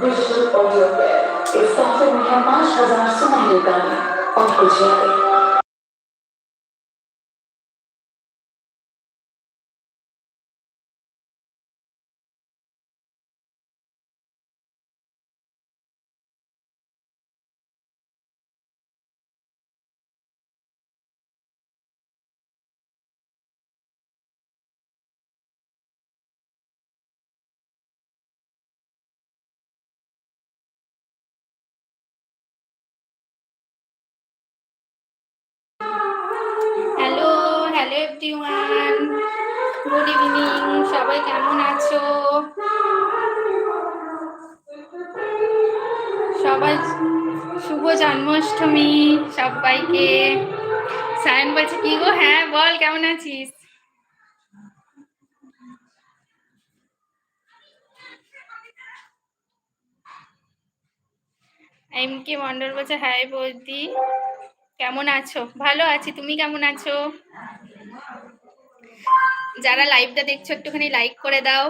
Visual Audio Fair is something we have much as our Somali Gani on Kuchiyate. Everyone good evening সবাই কেমন আছো? সবাই শুভ জন্মাষ্টমী সবাইকে। সায়ন বলছে, কি গো? হ্যাঁ বল, কেমন আছিস? এম কে মন্ডল বলছে হ্যাঁ বৌদি। কেমন আছো? ভালো আছি। তুমি কেমন আছো? যারা লাইভটা দেখছ, একটুখানি লাইক করে দাও।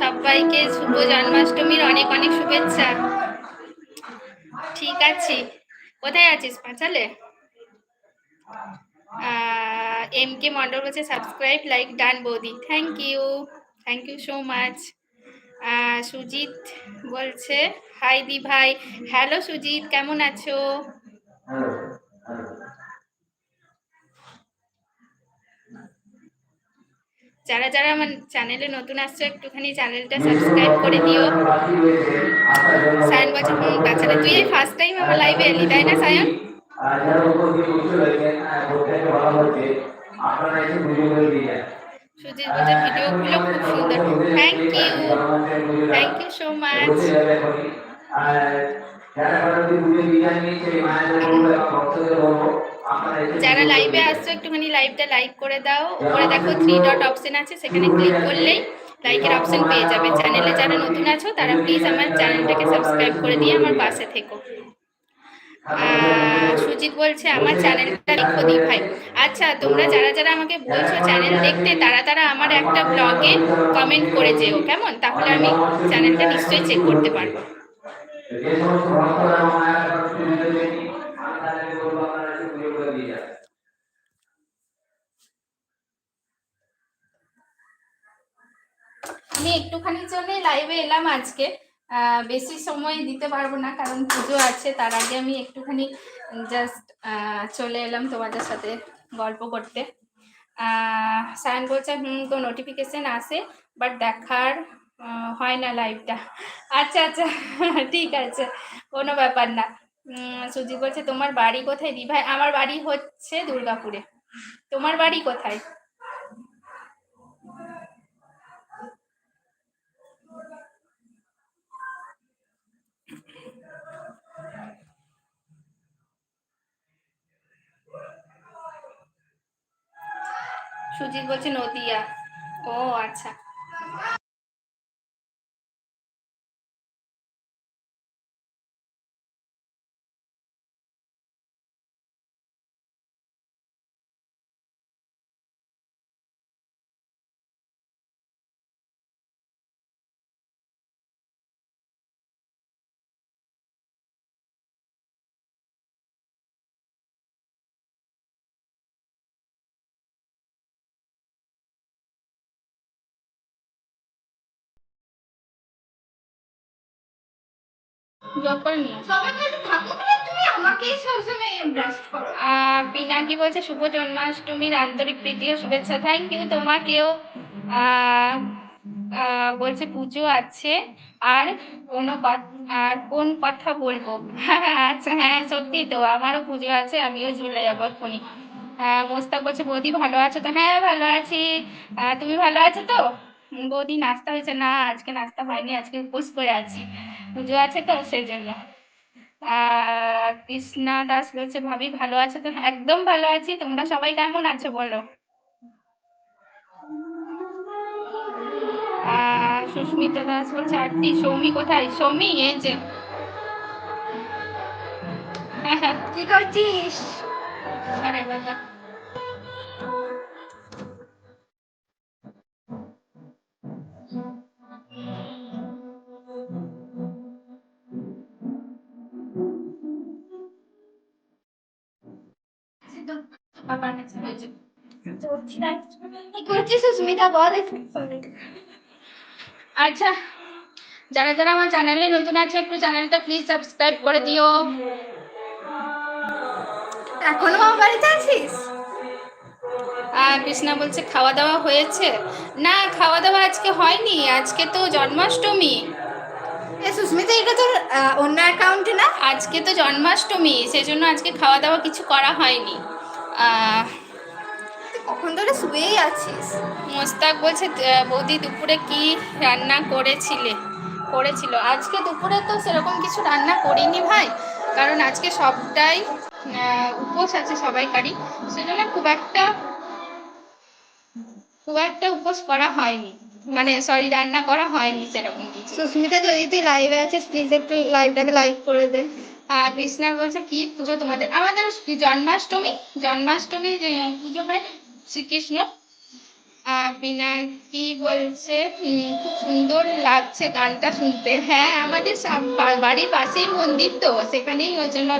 সবাইকে শুভ জন্মাষ্টমীর অনেক অনেক শুভেচ্ছা। ঠিক আছে। কোথায় আছিস, পাঁচালে? এম কে মন্ডল বলছে সাবস্ক্রাইব লাইক ডান বৌদি। Thank you thank you so much Sujit বলছে হাই দি ভাই হ্যালো সুজিত, কেমন আছো? যারা যারা আমার চ্যানেলে নতুন আসছো, একটুখানি চ্যানেলটা সাবস্ক্রাইব করে দিও। সায়ন বলছে, হুম বাচ্চারা তুই এই ফার্স্ট টাইম আমার লাইভে এলি, তাই না, সায়ন? সুজিত খুব সুন্দর। Thank you thank you so much যারা লাইভে আসছো, একটুখানি লাইভটা লাইক করে দাও। উপরে দেখো থ্রি ডট অপশন আছে, সেখানে ক্লিক করলেই লাইকের অপশন পেয়ে যাবে। চ্যানেলে যারা নতুন আছো, তারা প্লিজ আমার চ্যানেলটাকে সাবস্ক্রাইব করে দিয়ে আমার পাশে থেকো। সুজিত বলছে, আমার চ্যানেলটা লিখো দি ভাই আচ্ছা তোমরা যারা যারা আমাকে বলছো চ্যানেল দেখতে, তারা তারা আমার একটা ব্লগে কমেন্ট করে যেও, কেমন? তাহলে আমি চ্যানেলটা নিশ্চয়ই চেক করতে পারব। আমি একটুখানির জন্য লাইভে এলাম আজকে। বেশি সময় দিতে পারব না, কারণ পুজো আছে, তার আগে আমি একটুখানি জাস্ট চলে এলাম তোমাদের সাথে গল্প করতে। সায়ন বলছে, হুম, তো নোটিফিকেশন আসে বাট দেখার হয় না লাইভটা আচ্ছা আচ্ছা ঠিক আছে, কোনো ব্যাপার না। সুজি বলছে, তোমার বাড়ি কোথায় দি ভাই আমার বাড়ি হচ্ছে দুর্গাপুরে। তোমার বাড়ি কোথায়? সুজিত বলছে নদিয়া। ও আচ্ছা। পিনাকি বলছে শুভ জন্মাষ্টমীর আন্তরিক প্রীতি ও শুভেচ্ছা। থ্যাংক ইউ তোমাকেও। বলছে পুজো আছে। আর কোনো আর কোন কথা বলব? আচ্ছা হ্যাঁ সত্যি তো আমারও পুজো আছে আমিও চলে যাব এক্ষুনি। মোস্তাক বলছে বৌদি ভালো আছো তো? হ্যাঁ ভালো আছি। তুমি ভালো আছো তো? বৌদি নাস্তা হয়েছে না আজকে নাস্তা হয়নি আজকে উপোস করে আছি। পুজো আছে তো সেই জন্য। কৃষ্ণা দাস বলছে ভাবি ভালো আছে তো? একদম ভালো আছি। তোমরা সবাই কেমন আছো বলো? সুস্মিতা দাস বলছে আরতি সৌমি কোথায়? সৌমি এই যে। কি করছিস? আরে বাবা। সুস্মিতা বল আচ্ছা যারা যারা আমার চ্যানেলে নতুন আছে একটু চ্যানেলটা প্লিজ সাবস্ক্রাইব করে দিও এখনও আমার বাড়িতে আছিস আর কৃষ্ণা বলছে খাওয়া দাওয়া হয়েছে। না খাওয়া দাওয়া আজকে হয়নি। আজকে তো জন্মাষ্টমী। এ সুস্মিতা এটা তোর অন্য অ্যাকাউন্টে না? আজকে তো জন্মাষ্টমী সেজন্য আজকে খাওয়া দাওয়া কিছু করা হয়নি। কখন ধরে শুয়েই আছিস? মোস্তাক বলছে বৌদি দুপুরে কি রান্না করেছিলে? করেছিল। আজকে দুপুরে তো সেরকম কিছু রান্না করিনি ভাই কারণ আজকে সবটাই উপোস আছে সবাইকারই সেজন্য খুব একটা খুব একটা উপোস করা হয়নি। মানে সরি রান্না করা হয়নি সেরকম কিছু। সুস্মিতা যদি তুই লাইভে আছিস প্লিজ একটু লাইভটাকে লাইভ করে দে। আর কৃষ্ণা বলছে কি পুজো তোমাদের? আমাদের জন্মাষ্টমী জন্মাষ্টমী যে পুজো হয় শ্রীকৃষ্ণ। বিনাকি বলছে? খুব সুন্দর লাগছে গানটা শুনতে। হ্যাঁ আমাদের বাড়ির পাশেই মন্দির তো সেখানেই ওই জন্য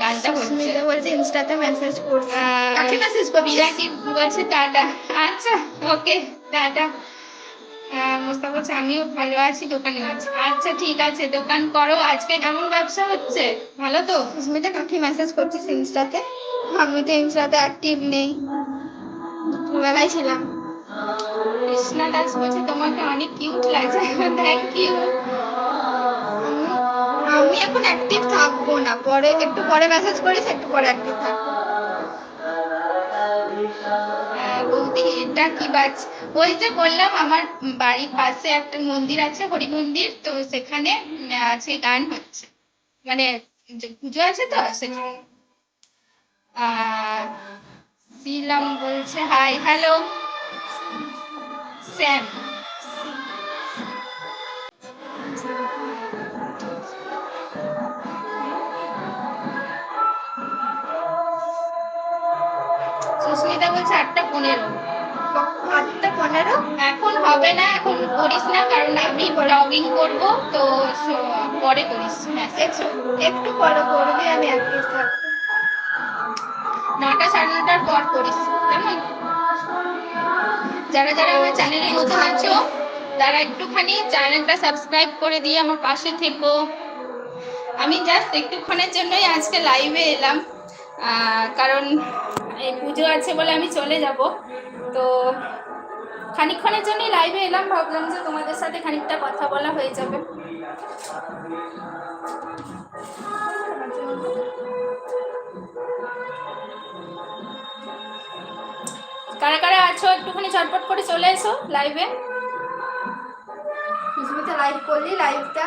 গানটা হচ্ছে। বলছে ইনস্টাতে মেসেজ করছে। কাকে মেসেজ করবি? বিনাকি বলছে টাটা। আচ্ছা ওকে টাটা। আহ, মোস্তাক বলছে আমিও ভালো আছি দোকানে আছি। আচ্ছা ঠিক আছে দোকান করো। আজকে কেমন ব্যবসা হচ্ছে? ভালো তো? সুস্মিতা কাকে মেসেজ করছিস ইনস্টাতে? আমি তো ইনস্টাতে অ্যাক্টিভ নেই। দুপুরবেলায় ছিলাম। কৃষ্ণা দাস বলছে তোমাকে অনেক কিউট লাগছে। থ্যাংক ইউ আমি এখন অ্যাক্টিভ থাকব না। পরে একটু পরে মেসেজ করিস একটু পরে অ্যাক্টিভ থাকব। বৌদি এটা কি বাজ ওই যে বললাম আমার বাড়ির পাশে একটা মন্দির আছে হরি মন্দির তো সেখানে আজকে গান হচ্ছে। মানে পুজো আছে তো সেখানে আহ, শিলাম বলছে হাই হ্যালো স্যাম সুস্মিতা বলছে আটটা পনেরো। আটটা পনেরো? এখন হবে না এখন করিস না কারণ আমি ব্লগিং করব তো পরে করিস। message। একটু পরে করবি আমি অ্যাক্টিভ থাকব। নটা সাড়ে নটার পর করিস কেমন? যারা যারা আমার চ্যানেলে নতুন আছো, তারা একটুখানি চ্যানেলটা সাবস্ক্রাইব করে দিয়ে আমার পাশে থেকো। আমি জাস্ট একটুক্ষণের জন্যই আজকে লাইভে এলাম কারণ এই পুজো আছে বলে আমি চলে যাব। তো খানিকক্ষণের জন্যই লাইভে এলাম, ভাবলাম যে তোমাদের সাথে খানিকটা কথা বলা হয়ে যাবে। কারা কারা আছো? একটুখানি চটপট করে চলে এসো লাইভে লাইভ করলি লাইভটা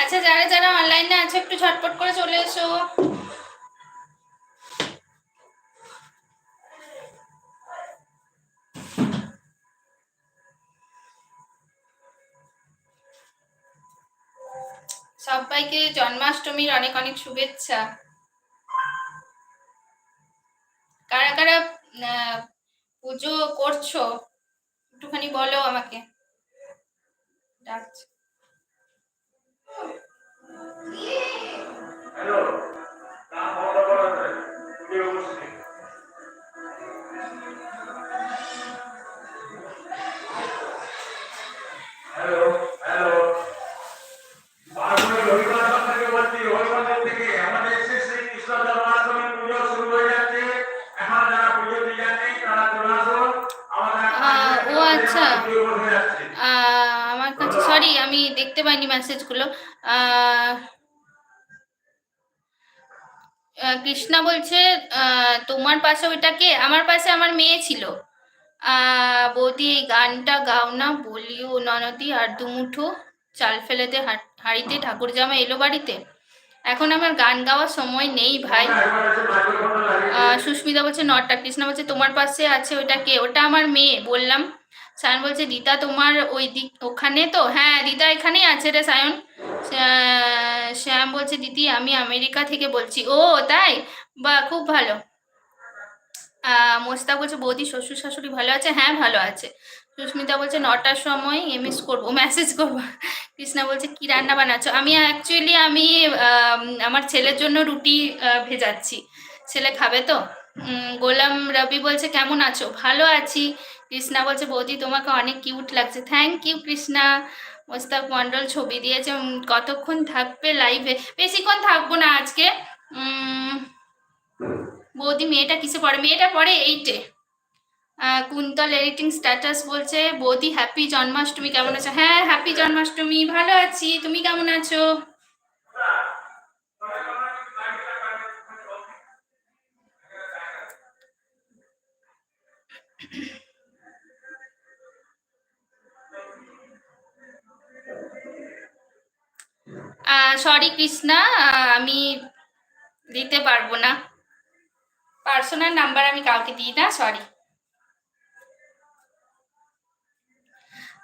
আচ্ছা যারা যারা অনলাইনে আছে একটু ঝটপট করে চলে এসো। জন্মাষ্টমীর অনেক অনেক শুভেচ্ছা। কারা কারা পুজো করছ? একটুখানি বলো আমাকে। ডাকছে। মেসেজগুলো কৃষ্ণা বলছে তোমার পাশে ওইটা কে? আমার পাশে আমার মেয়ে ছিল। বৌদি, এই গানটা গাও না, বলিও ননদি, আর দুমুঠো চাল ফেলে দে হাট- হাঁড়িতে ঠাকুর জামা এলো বাড়িতে। এখন আমার গান গাওয়ার সময় নেই ভাই। সুস্মিতা বলছে নটা কৃষ্ণা বলছে, তোমার পাশে আছে ওইটা কে? ওটা আমার মেয়ে, বললাম। সায়ন বলছে দিদা তোমার ওই দিক ওখানে তো? হ্যাঁ দিদা এখানেই আছে রে সায়ন। শ্যাম বলছে দিদি আমি আমেরিকা থেকে বলছি। ও তাই? বা খুব ভালো। আহ, মোস্তাক বলছে বৌদি শ্বশুর শাশুড়ি ভালো আছে? হ্যাঁ ভালো আছে। সুস্মিতা বলছে নটার সময় এমএস করব মেসেজ করব। কৃষ্ণা বলছে কি রান্না বানাচ্ছ? আমি অ্যাকচুয়ালি আমি আমার ছেলের জন্য রুটি ভেজাচ্ছি। ছেলে খাবে তো? গোলাম রবি বলছে, কেমন আছো? ভালো আছি। কৃষ্ণা বলছে, বৌদি, তোমাকে অনেক কিউট লাগছে। Thank you Krishna. Mostak Mondal ছবি দিয়েছে। কতক্ষণ থাকবে লাইভে বেশিক্ষণ থাকব না আজকে। বৌদি, মেয়েটা কিসে পড়ে? মেয়েটা পড়ে এইটে কুন্তল এডিটিং স্ট্যাটাস বলছে, বৌদি হ্যাপি জন্মাষ্টমী, কেমন আছো? হ্যাঁ হ্যাপি জন্মাষ্টমী, ভালো আছি। তুমি কেমন আছো? সরি কৃষ্ণা আমি দিতে পারব না। পার্সোনাল নাম্বার আমি কাউকে দিই না সরি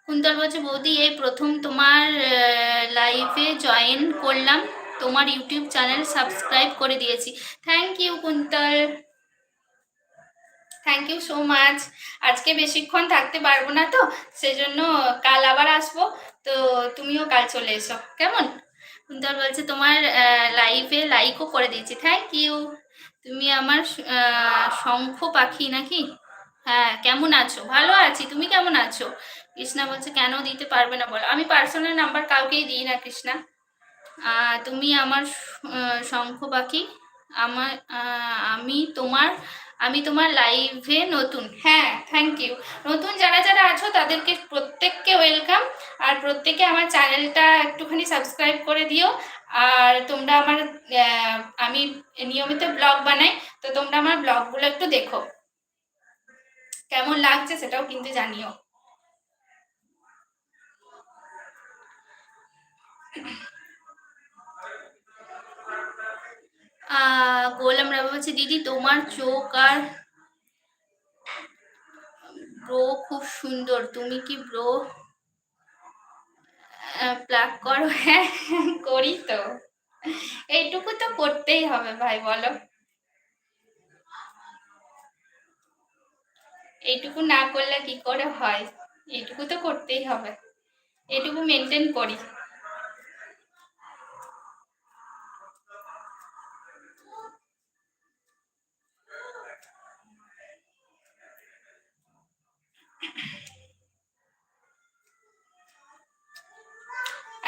কুন্তল বলছে, বৌদি, এই প্রথম তোমার লাইভে জয়েন করলাম। তোমার ইউটিউব চ্যানেল সাবস্ক্রাইব করে দিয়েছি। Thank you Kuntal. Thank you so much আজকে বেশিক্ষণ থাকতে পারব না তো, সেজন্য কাল আবার আসব। তো তুমিও কাল চলে এসো, কেমন? কুন্তল বলছে, তোমার লাইভে লাইকও করে দিয়েছি। থ্যাংক ইউ তুমি আমার শঙ্খ পাখি নাকি? হ্যাঁ কেমন আছো? ভালো আছি, তুমি কেমন আছো? কৃষ্ণা বলছে, কেন দিতে পারবে না বলো। আমি পার্সোনাল নাম্বার কাউকেই দিই না, কৃষ্ণা। তুমি আমার শঙ্খ পাখি আমার আমি তোমার আমি তোমার লাইভে নতুন। হ্যাঁ থ্যাংক ইউ নতুন যারা যারা আছো, তাদেরকে প্রত্যেককে ওয়েলকাম আর প্রত্যেকে আমার চ্যানেলটা একটুখানি সাবস্ক্রাইব করে দিও। আর তোমরা আমার আমি নিয়মিত ব্লগ বানাই, তো তোমরা আমার ব্লগগুলো একটু দেখো। কেমন লাগছে সেটাও কিন্তু জানিও। গোলাম রাবা বলছে, দিদি, তোমার চোখ আর ব্রো খুব সুন্দর। তুমি কি ব্রো প্লাগ করো? হ্যাঁ করি তো। এইটুকু তো করতেই হবে ভাই, বলো। এইটুকু না করলে কি করে হয়? এইটুকু তো করতেই হবে। এইটুকু মেনটেন করি।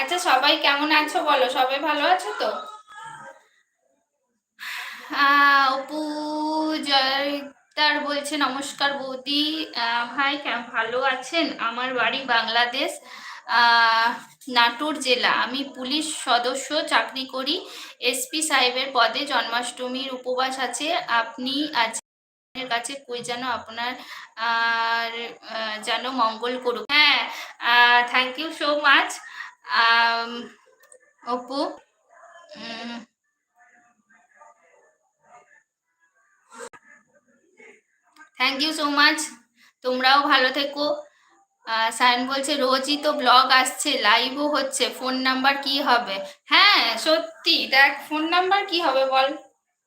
আচ্ছা সবাই কেমন আছো বলো? সবাই ভালো আছো তো? আহ, অপু জয়দার বলছে নমস্কার বৌদি। ভাই ভালো আছেন? আমার বাড়ি বাংলাদেশ নাটোর জেলা। আমি পুলিশ সদস্য চাকরি করি। এসপি সাহেবের পদে জন্মাষ্টমীর উপবাস আছে। আপনি আছেন আপনার কাছে কই যেন আপনার, আর যেন মঙ্গল করুক। হ্যাঁ thank you so much Apu. Thank you so much তোমরাও ভালো থেকো। সায়ন বলছে, রোজই তো ব্লগ আসছে লাইভও হচ্ছে ফোন নাম্বার কি হবে? হ্যাঁ সত্যি, দেখ ফোন নাম্বার কি হবে বল?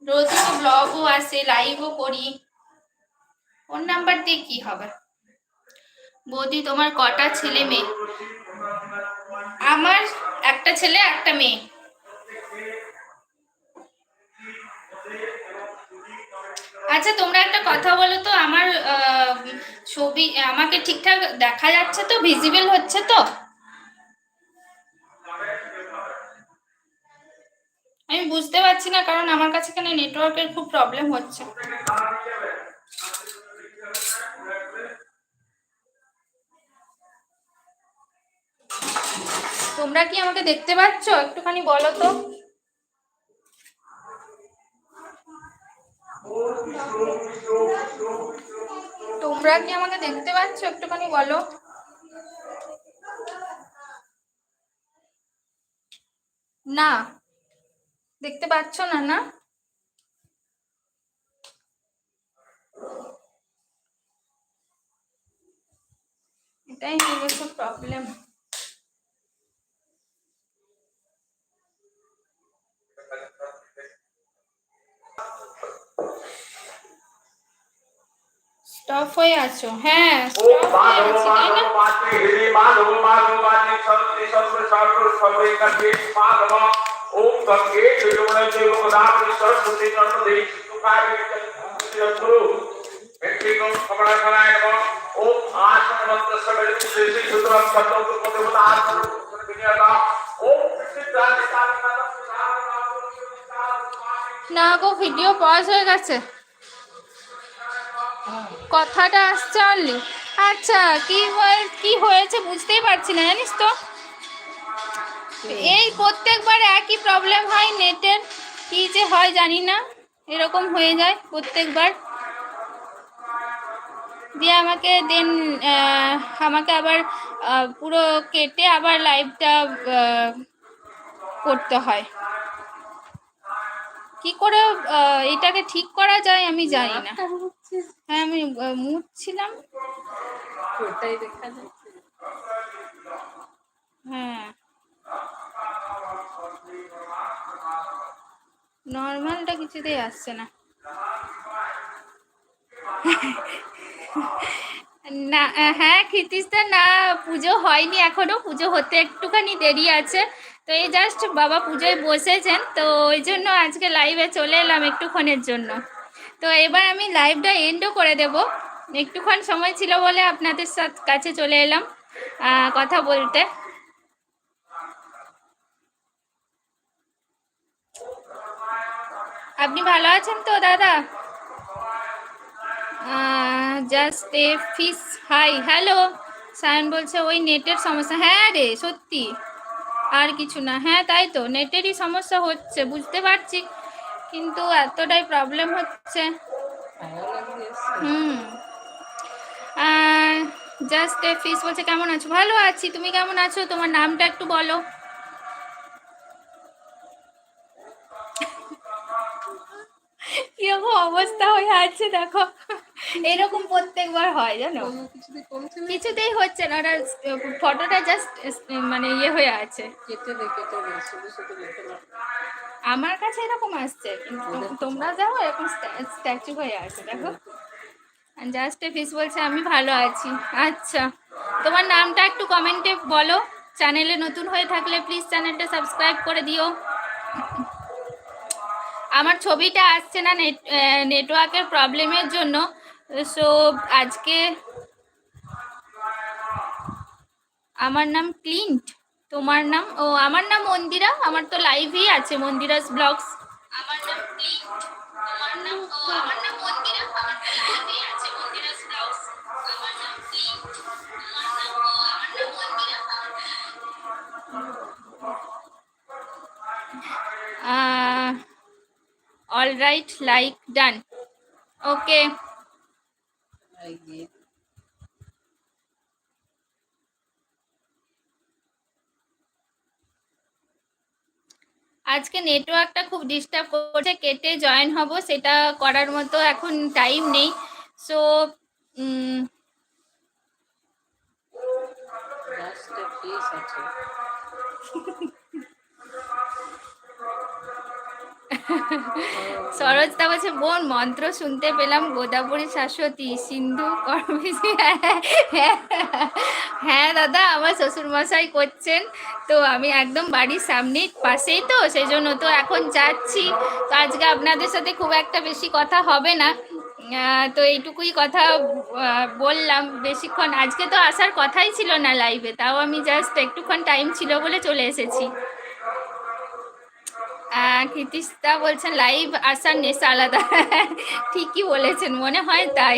রোজই তো ব্লগও আসে লাইভও করি। ফোন নাম্বার দিয়ে কি হবে? বৌদি, তোমার কটা ছেলে মেয়ে? আমার একটা ছেলে, একটা মেয়ে। আচ্ছা তোমরা একটা কথা বলো তো, আমার ছবি, আমাকে ঠিকঠাক দেখা যাচ্ছে তো? ভিজিবল হচ্ছে তো? আমি বুঝতে পারছি না, কারণ আমার কাছে এখানে নেটওয়ার্কের খুব প্রবলেম হচ্ছে। তোমরা কি আমাকে দেখতে পাচ্ছ? একটুখানি বলো তো। তোমরা কি আমাকে দেখতে পাচ্ছ? একটুখানি বলো। না। দেখতে পাচ্ছ না না? এটাই হয়ে প্রবলেম স্টপ হয়ে আছো হ্যাঁ ওম স্টপ হয়ে মাধব আছি তাই না মাধব মাতৃ হৃদি মাধব মাধব মাতৃ সর্বে সর্বে সর্ব সর্বে কর্মে মাধব ওম গঙ্গে যমুনা যমুনাদাত্রী সরস্বতী নর্মদে সুকায় চন্দ্রু ব্যক্তিগত খবরা খবরায় নম সিদ্ধান্ত না গো ভিডিও পজ হয়ে গেছে কথাটা আসছে অনলি আচ্ছা কি হয়ে- কি হয়েছে বুঝতেই পারছি না জানিস তো এই প্রত্যেকবার একই প্রবলেম হয় নেটের কি যে হয় জানি না এরকম হয়ে যায় প্রত্যেকবার দিয়ে আমাকে দেন আমাকে আবার পুরো কেটে আবার লাইভটা করতে হয়। কি করে এটাকে ঠিক করা যায় আমি জানি না। হ্যাঁ আমি যাচ্ছে। হ্যাঁ। নর্মালটা কিছুতেই আসছে না। না হ্যাঁ ক্ষিতিস্তা না, পুজো হয়নি এখনও, পুজো হতে একটুখানি দেরি আছে। তো এই জাস্ট বাবা পুজোয় বসেছেন, তো ওই জন্য আজকে লাইভে চলে এলাম একটুক্ষণের জন্য। তো এবার আমি লাইভটা এন্ডও করে দেব। একটুক্ষণ সময় ছিল বলে আপনাদের সাথ- কাছে চলে এলাম কথা বলতে। আপনি ভালো আছেন তো, দাদা? Just a fish hi hello Sayan বলছে, ওই নেটের সমস্যা। হ্যাঁ রে, সত্যি। আর কিছু না। হ্যাঁ তাই তো, নেটেরই সমস্যা হচ্ছে, বুঝতে পারছি। কিন্তু এতটাই প্রবলেম হচ্ছে। হুম। জাস্ট এ ফিস বলছে, কেমন আছো? ভালো আছি। তুমি কেমন আছো? তোমার নামটা একটু বলো। কীরকম অবস্থা হয়ে আছে, দেখো। এরকম প্রত্যেকবার হয় জানো? কিছুতেই হচ্ছে না ওটা ফটোটা জাস্ট মানে ইয়ে হয়ে আছে। কেটে দে কেটে দে শুধু শুধু লেখে আমার কাছে এরকম আসছে কিন্তু তোমরা যাও এরকম স্ট্যাচু হয়ে আছে দেখো। জাস্ট ফিস বলছে আমি ভালো আছি। আচ্ছা তোমার নামটা একটু কমেন্টে বলো। চ্যানেলে নতুন হয়ে থাকলে প্লিজ চ্যানেলটা সাবস্ক্রাইব করে দিও। আমার ছবিটা আসছে না নেট নেটওয়ার্কের প্রবলেমের জন্য। সো আজকে আমার নাম ক্লিন্ট তোমার নাম? ও আমার নাম মন্দিরা আমার তো লাইভই আছে মন্দিরাস ব্লগস। আমার নাম ক্লিন্ট তোমার নাম ও আমার নাম মন্দিরা আমার তো লাইভই আছে মন্দিরাস ব্লগস। আমার নাম ক্লিন্ট তোমার নাম ও আমার নাম Mandira. All right like done okay আজকে নেটওয়ার্কটা খুব ডিস্টার্ব করছে, কেটে জয়েন হব, সেটা করার মতো এখন টাইম নেই। সো সরোজদা বলছে, বোন, মন্ত্র শুনতে পেলাম, গোদাবরী শাশ্বতী, সিন্ধু করবিসি হ্যাঁ দাদা, আমার শ্বশুর মশাই করছেন। তো আমি একদম বাড়ির সামনেই, পাশেই তো সেই জন্য তো এখন যাচ্ছি। তো আজকে আপনাদের সাথে খুব একটা বেশি কথা হবে না। তো এইটুকুই কথা বললাম। বেশিক্ষণ, আজকে তো আসার কথাই ছিল না লাইভে তাও আমি জাস্ট একটুক্ষণ টাইম ছিল বলে চলে এসেছি। কৃতিস্তা বলছেন, লাইভ আসার নেশা আলাদা। ঠিকই বলেছেন, মনে হয় তাই।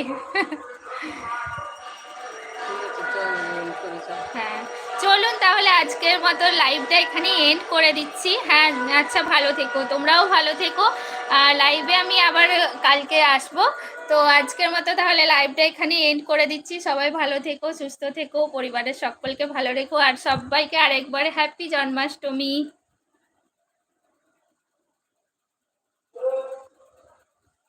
হ্যাঁ চলুন চলুন তাহলে আজকের মতো লাইভটা এখানে এন্ড করে দিচ্ছি। হ্যাঁ আচ্ছা ভালো থেকো, তোমরাও ভালো থেকো। আর লাইভে আমি আবার কালকে আসব। তো আজকের মতো তাহলে লাইভটা এখানে এন্ড করে দিচ্ছি। সবাই ভালো থেকো, সুস্থ থেকো, পরিবারের সকলকে ভালো রেখো। আর সবাইকে আরেকবার হ্যাপি জন্মাষ্টমী